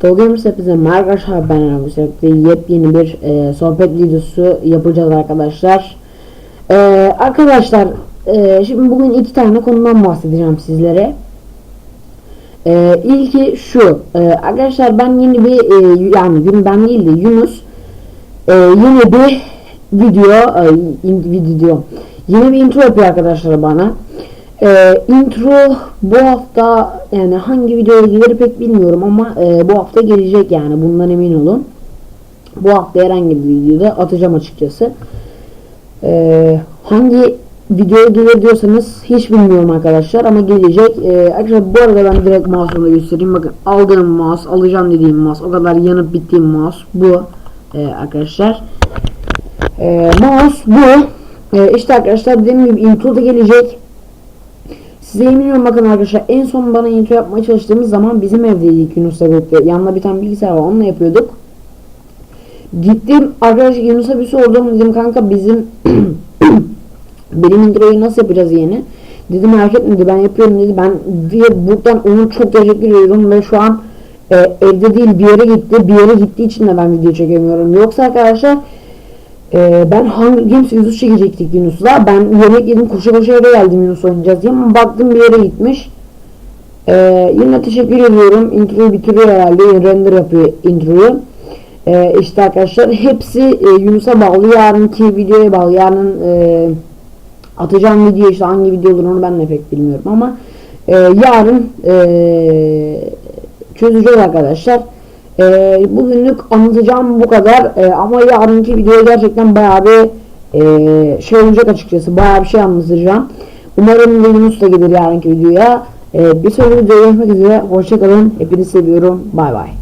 Tolga'mız hepinize merhaba arkadaşlar ben Sürekli yepyeni bir e, sohbet videosu yapacağız arkadaşlar. E, arkadaşlar e, şimdi bugün iki tane konudan bahsedeceğim sizlere. E, ilki şu e, arkadaşlar ben yeni bir e, yani ben değil de Yunus e, yeni bir video e, video. Yeni bir intro yapıyor arkadaşlar bana. Ee, intro bu hafta yani hangi videoya gelir pek bilmiyorum ama e, bu hafta gelecek yani bundan emin olun. Bu hafta herhangi bir videoda atacağım açıkçası. Ee, hangi videoya gelir diyorsanız hiç bilmiyorum arkadaşlar ama gelecek. Ee, arkadaşlar bu arada ben direkt mouse'umu da göstereyim. Bakın aldığım mouse, alacağım dediğim mouse, o kadar yanıp bittiğim mouse bu ee, arkadaşlar. Ee, mouse bu. Ee, işte arkadaşlar dediğim gibi intro da gelecek. Size eminim bakın arkadaşlar en son bana intro yapmaya çalıştığımız zaman bizim evdeydik Yunus'la birlikte. Yanında bir tane bilgisayar var onunla yapıyorduk. Gittim arkadaşlar Yunus'a bir sordum dedim kanka bizim benim introyu nasıl yapacağız yeni? Dedi merak etme dedi ben yapıyorum dedi. Ben diye buradan onu çok teşekkür ediyorum ve şu an e, evde değil bir yere gitti. Bir yere gittiği için de ben video çekemiyorum. Yoksa arkadaşlar ee, ben Hunger Games yüzü çekecektik Yunus'la. Ben yemek yedim koşa koşa eve geldim Yunus oynayacağız diye baktım bir yere gitmiş. Ee, yine teşekkür ediyorum. Introyu bitiriyor herhalde. Render yapıyor introyu. Ee, işte arkadaşlar hepsi e, Yunus'a bağlı. Yarınki videoya bağlı. Yarın e, atacağım video işte hangi video olur onu ben de pek bilmiyorum ama e, yarın e, çözeceğiz arkadaşlar. Ee, bugünlük anlatacağım bu kadar Ee, ama yarınki videoya gerçekten bayağı bir e, şey olacak açıkçası bayağı bir şey anlatacağım. Umarım Yunus da gelir yarınki videoya. Ee, bir sonraki videoya görüşmek üzere. Hoşçakalın. Hepinizi seviyorum. Bay bay.